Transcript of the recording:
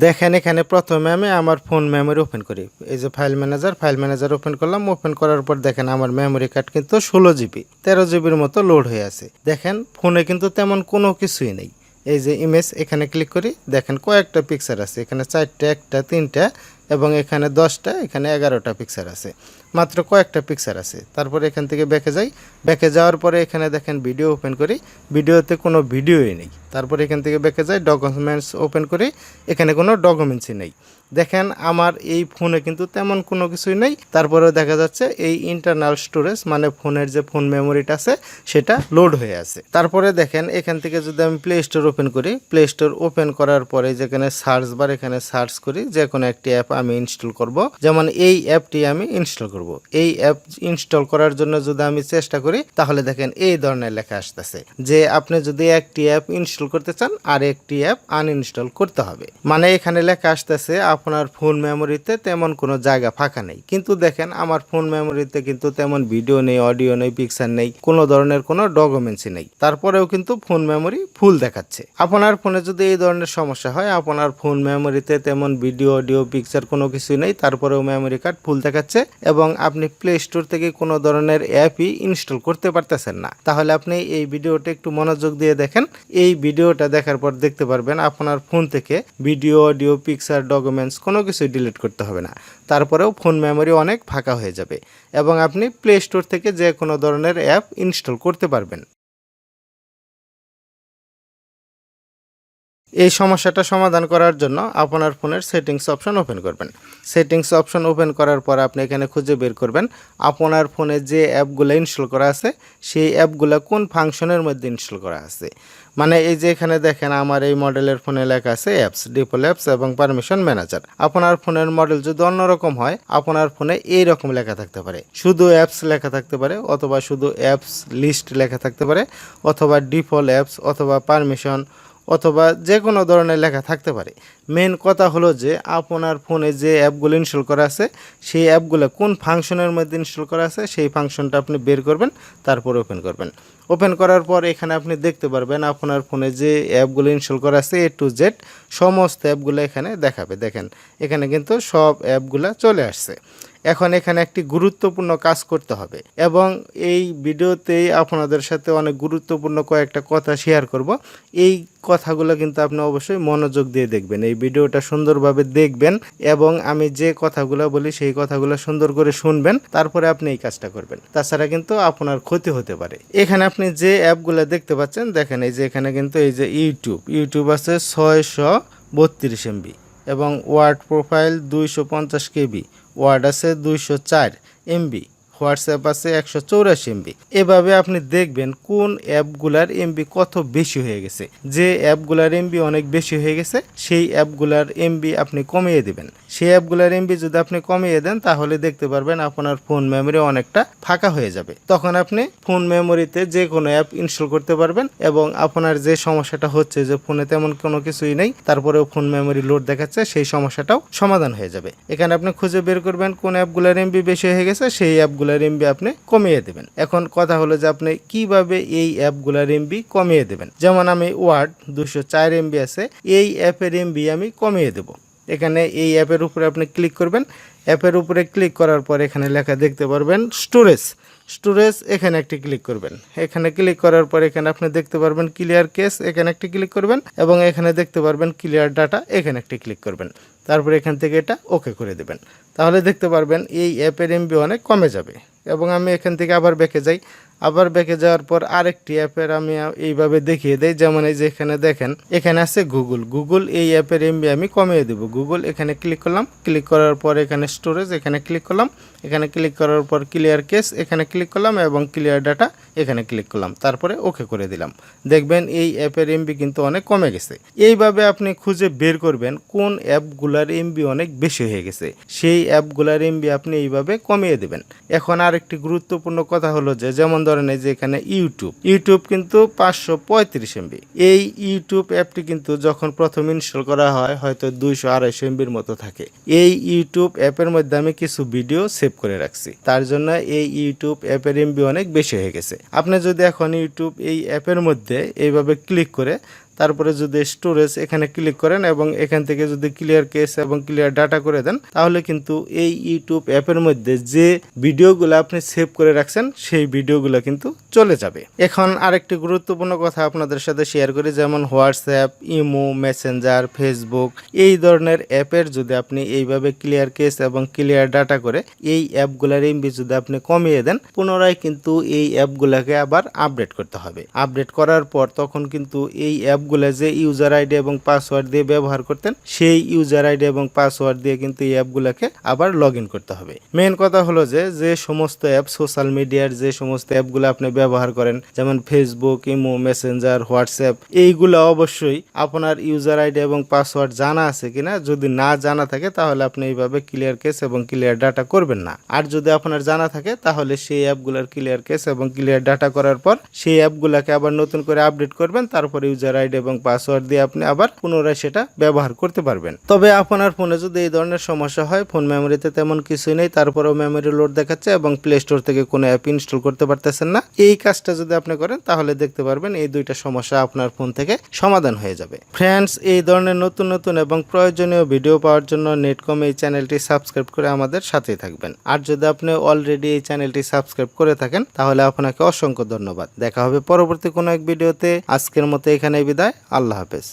দেখেন এখানে প্রথমে আমি আমার ফোন মেমোরি ওপেন করি। এই যে file manager file manager open করলাম ওপেন করার পর দেখেন আমার মেমোরি কার্ড কিন্তু ষোলো জিবি তেরো জিবির মতো লোড হয়ে আছে। দেখেন ফোনে কিন্তু তেমন কোনো কিছুই নেই। এই যে ইমেজ এখানে ক্লিক করি, দেখেন কয়েকটা পিকচার আছে। এখানে চারটা, একটা, তিনটা এবং এখানে দশটা, এখানে এগারোটা পিকচার আছে। মাত্র কয়েকটা পিকচার আছে। তারপরে এখান থেকে ব্যাকে যাই। ব্যাকে যাওয়ার পরে এখানে দেখেন ভিডিও ওপেন করি। ভিডিওতে কোনো ভিডিওই নেই। তারপরে এখান থেকে ব্যাকে যাই ডকুমেন্টস ওপেন করি। এখানে কোনো ডকুমেন্টসই নেই। দেখেন আমার এই ফোনে কিন্তু তেমন কোনো কিছুই নেই। তারপরেও দেখা যাচ্ছে এই ইন্টারনাল স্টোরেজ মানে ফোনের যে ফোন মেমোরিটা আছে, সেটা লোড হয়ে আছে। তারপরে দেখেন এখান থেকে যদি আমি প্লে স্টোর ওপেন করি প্লে স্টোর ওপেন করার পরে যেখানে সার্চ বার এখানে সার্চ করি, যে কোনো একটি অ্যাপ আমি ইনস্টল করব। যেমন এই অ্যাপটি আমি ইনস্টল করব। এই অ্যাপ ইনস্টল করার জন্য যদি আমি চেষ্টা করি, তাহলে দেখেন এই ধরনের লেখা আসতেছে যে আপনি যদি একটি অ্যাপ ইনস্টল করতে চান, আর একটি অ্যাপ আনইনস্টল করতে হবে। মানে এখানে লেখা আসতেছে, আপনার ফোন মেমোরিতে তেমন কোনো জায়গা ফাঁকা নেই। কিন্তু দেখেন, আমার ফোন মেমোরিতে কিন্তু তেমন ভিডিও নেই, অডিও নেই, পিকচার নেই, কোনো ধরনের কোনো ডকুমেন্টসই নেই। তারপরেও কিন্তু ফোন মেমোরি ফুল দেখাচ্ছে। আপনার ফোনে যদি এই ধরনের সমস্যা হয়, আপনার ফোন মেমোরিতে তেমন ভিডিও, অডিও, পিকচার কোনো কিছুই নেই, তারপরেও মেমোরি কার্ড ফুল দেখাচ্ছে এবং আপনি প্লে স্টোর থেকে কোনো ধরনের অ্যাপই ইনস্টল করতে পারতেছেন না। তাহলে আপনি এই ভিডিওটা একটু মনোযোগ দিয়ে দেখেন। এই ভিডিওটা দেখার পর দেখতে পারবেন আপনার ফোন থেকে ভিডিও অডিও পিকচার ডকুমেন্টস কোনো কিছুই ডিলিট করতে হবে না। তারপরেও ফোন মেমোরি অনেক ফাঁকা হয়ে যাবে এবং আপনি প্লে স্টোর থেকে যে কোনো ধরনের অ্যাপ ইনস্টল করতে পারবেন। এই সমস্যাটা সমাধান করার জন্য আপনার ফোনের সেটিংস অপশন ওপেন করবেন। সেটিংস অপশন ওপেন করার পর আপনি এখানে খুঁজে বের করবেন আপনার ফোনে যে অ্যাপগুলো ইনস্টল করা আছে, সেই অ্যাপগুলো কোন ফাংশনের মধ্যে ইনস্টল করা আছে। মানে এই যে এখানে দেখেন আমার এই মডেলের ফোনে লেখা আছে অ্যাপস ডিফল অ্যাপস এবং পারমিশন ম্যানেজার। আপনার ফোনের মডেল যদি অন্যরকম হয়, আপনার ফোনে এই রকম লেখা থাকতে পারে। শুধু অ্যাপস লেখা থাকতে পারে অথবা শুধু অ্যাপস লিস্ট লেখা থাকতে পারে, অথবা ডিফল অ্যাপস অথবা পারমিশন অথবা যে কোনো ধরনের লেখা থাকতে পারে। মেন কথা হলো যে, আপনার ফোনে যে অ্যাপগুলো ইনস্টল করা আছে, সেই অ্যাপগুলো কোন ফাংশনের মধ্যে ইনস্টল করা আছে, সেই ফাংশনটা আপনি বের করবেন, তারপর ওপেন করবেন। ওপেন করার পর এখানে আপনি দেখতে পারবেন আপনার ফোনে যে অ্যাপগুলো ইনস্টল করা আছে এ টু জেড সমস্ত অ্যাপগুলো এখানে দেখাবে। দেখেন, এখানে কিন্তু সব অ্যাপগুলো চলে আসছে। এখন এখানে একটি গুরুত্বপূর্ণ কাজ করতে হবে। এবং এই ভিডিওতেই আপনাদের সাথে অনেক গুরুত্বপূর্ণ কয়েকটা কথা শেয়ার করব। এই কথাগুলো কিন্তু আপনি অবশ্যই মনোযোগ দিয়ে দেখবেন। এই ভিডিওটা সুন্দরভাবে দেখবেন এবং আমি যে কথাগুলো বলি, সেই কথাগুলো সুন্দর করে শুনবেন। তারপরে আপনি এই কাজটা করবেন। তাছাড়া কিন্তু আপনার ক্ষতি হতে পারে। এখানে আপনি যে অ্যাপগুলো দেখতে পাচ্ছেন, দেখেন এই যে এখানে কিন্তু এই যে ইউটিউব। ইউটিউব আছে ছয়শো বত্রিশ এমবি। এবং ওয়ার্ড প্রোফাইল দুইশো পঞ্চাশ কেবি ওয়ার্ড আছে দুইশো চার এমবি। হোয়াটসঅ্যাপ আছে একশো চৌরাশি এমবি। এভাবে আপনি দেখবেন কোন অ্যাপগুলার এমবি কত বেশি হয়ে গেছে। যে অ্যাপগুলার এমবি অনেক বেশি হয়ে গেছে, সেই অ্যাপগুলার এমবি আপনি কমিয়ে দিবেন। সেই অ্যাপগুলার এমবি যদি আপনি কমিয়ে দেন, তাহলে দেখতে পারবেন আপনার ফোন মেমোরি অনেকটা ফাঁকা হয়ে যাবে। তখন আপনি ফোন মেমোরিতে যে কোনো অ্যাপ ইনস্টল করতে পারবেন এবং আপনার যে সমস্যাটা হচ্ছে যে ফোনে তেমন কোনো কিছুই নেই, তারপরেও ফোন মেমোরি লোড দেখাচ্ছে, সেই সমস্যাটাও সমাধান হয়ে যাবে। এখানে আপনি খুঁজে বের করবেন কোন অ্যাপগুলার এমবি বেশি হয়ে গেছে, সেই অ্যাপগুলার এমবি আপনি কমিয়ে দেবেন। এখন কথা হলো যে আপনি কীভাবে এই অ্যাপগুলার এমবি কমিয়ে দেবেন। যেমন আমি ওয়ার্ড দুশো চার এমবি আছে, এই অ্যাপের এমবি আমি কমিয়ে দেব। এখানে এই অ্যাপের উপরে আপনি ক্লিক করবেন। অ্যাপের উপরে ক্লিক করার পর এখানে লেখা দেখতে পারবেন স্টোরেজ স্টোরেজ এখানে একটি ক্লিক করবেন। এখানে ক্লিক করার পর এখানে আপনি দেখতে পারবেন ক্লিয়ার কেস এখানে একটি ক্লিক করবেন এবং এখানে দেখতে পারবেন ক্লিয়ার ডাটা এখানে একটি ক্লিক করবেন। তারপর এখান থেকে এটা ওকে করে দেবেন। তাহলে দেখতে পারবেন এই অ্যাপের এমবি অনেক কমে যাবে এবং আমি এখান থেকে আবার বেঁকে যাই। আবার ব্যাকে যাওয়ার পর আরেকটি অ্যাপের আমি এইভাবে দেখিয়ে দেই। যেমন এই যে এখানে দেখেন, এখানে আছে গুগল গুগল এই অ্যাপের এমবি আমি কমিয়ে দেবো। গুগল এখানে ক্লিক করলাম। ক্লিক করার পর এখানে স্টোরেজ এখানে ক্লিক করলাম। এখানে ক্লিক করার পর ক্লিয়ার কেস এখানে ক্লিক করলাম এবং ক্লিয়ার ডাটা এখানে ক্লিক করলাম। তারপরে ওকে করে দিলাম। দেখবেন এই অ্যাপের এমবি কিন্তু অনেক কমে গেছে। এইভাবে আপনি খুঁজে বের করবেন কোন অ্যাপগুলার এমবি অনেক বেশি হয়ে গেছে। সেই অ্যাপগুলার এমবি আপনি এইভাবে কমিয়ে দেবেন। এখন আরেকটি গুরুত্বপূর্ণ কথা হলো যে, যেমন ধরেন এই যে এখানে ইউটিউব ইউটিউব কিন্তু পাঁচশো পঁয়ত্রিশ এমবি এই ইউটিউব অ্যাপটি কিন্তু যখন প্রথম ইনস্টল করা হয়, হয়তো দুইশো আড়াইশো এমবির মতো থাকে। এই ইউটিউব অ্যাপের মধ্যে আমি কিছু ভিডিও সেভ করে রাখছি। তার জন্য এই ইউটিউব অ্যাপের এমবি অনেক বেশি হয়ে গেছে। আপনি যদি এখন ইউটিউব এই অ্যাপের মধ্যে এইভাবে ক্লিক করে তারপরে যদি স্টোরেজ এখানে ক্লিক করেন এবং এখান থেকে যদি ক্লিয়ার কেস এবং ক্লিয়ার ডাটা করে দেন, তাহলে কিন্তু এই ইউটিউব অ্যাপের মধ্যে যে ভিডিওগুলো আপনি সেভ করে রাখছেন, সেই ভিডিওগুলো কিন্তু চলে যাবে। এখন আরেকটি গুরুত্বপূর্ণ কথা আপনাদের সাথে শেয়ার করি, যেমন হোয়াটসঅ্যাপ ইমো মেসেঞ্জার ফেসবুক এই ধরনের অ্যাপের যদি আপনি এইভাবে ক্লিয়ার কেস এবং ক্লিয়ার ডাটা করে এই অ্যাপগুলোর এমবি যদি আপনি কমিয়ে দেন, পুনরায় কিন্তু এই অ্যাপগুলোকে আবার আপডেট করতে হবে। আপডেট করার পর তখন কিন্তু এই অ্যাপগুলো যে ইউজার আইডি এবং পাসওয়ার্ড দিয়ে ব্যবহার করতেন, সেই ইউজার আইডি এবং পাসওয়ার্ড দিয়ে কিন্তু এই অ্যাপগুলোকে আবার লগ করতে হবে। মেন কথা হলো যে যে সমস্ত অ্যাপ সোশ্যাল মিডিয়ার যে সমস্ত অ্যাপগুলো আপনি ব্যবহার করেন, যেমন ফেসবুক ইমো মেসেঞ্জার হোয়াটসঅ্যাপ এইগুলো অবশ্যই আপনার ইউজার আইডি এবং পাসওয়ার্ড জানা আছে কিনা, যদি না জানা থাকে, তাহলে আপনি এইভাবে ক্লিয়ার কেস এবং ক্লিয়ার ডাটা করবেন না। আর যদি আপনার জানা থাকে, তাহলে সেই অ্যাপগুলোর ক্লিয়ার কেস এবং ক্লিয়ার ডাটা করার পর, সেই অ্যাপগুলোকে আবার নতুন করে আপডেট করবেন, তারপর ইউজার আইডি এবং পাসওয়ার্ড দিয়ে আপনি আবার পুনরায় সেটা ব্যবহার করতে পারবেন। তবে আপনার ফোনে যদি এই ধরনের সমস্যা হয়, ফোন মেমোরিতে তেমন কিছুই নেই, তারপরেও মেমোরি লোড দেখাচ্ছে এবং প্লে স্টোর থেকে কোনো অ্যাপ ইনস্টল করতে পারতেছেন না। এই কাজটা যদি আপনি করেন, তাহলে দেখতে পারবেন এই দুইটা সমস্যা আপনার ফোন থেকে সমাধান হয়ে যাবে। ফ্রেন্ডস এই ধরনের নতুন নতুন এবং প্রয়োজনীয় ভিডিও পাওয়ার জন্য নেটকম এই চ্যানেলটি সাবস্ক্রাইব করে আমাদের সাথেই থাকবেন। আর যদি আপনি অলরেডি এই চ্যানেলটি সাবস্ক্রাইব করে থাকেন, তাহলে আপনাকে অসংখ্য ধন্যবাদ। দেখা হবে পরবর্তী কোনো এক ভিডিওতে আজকের মতো এখানে বিদায় আল্লাহ হাফেজ।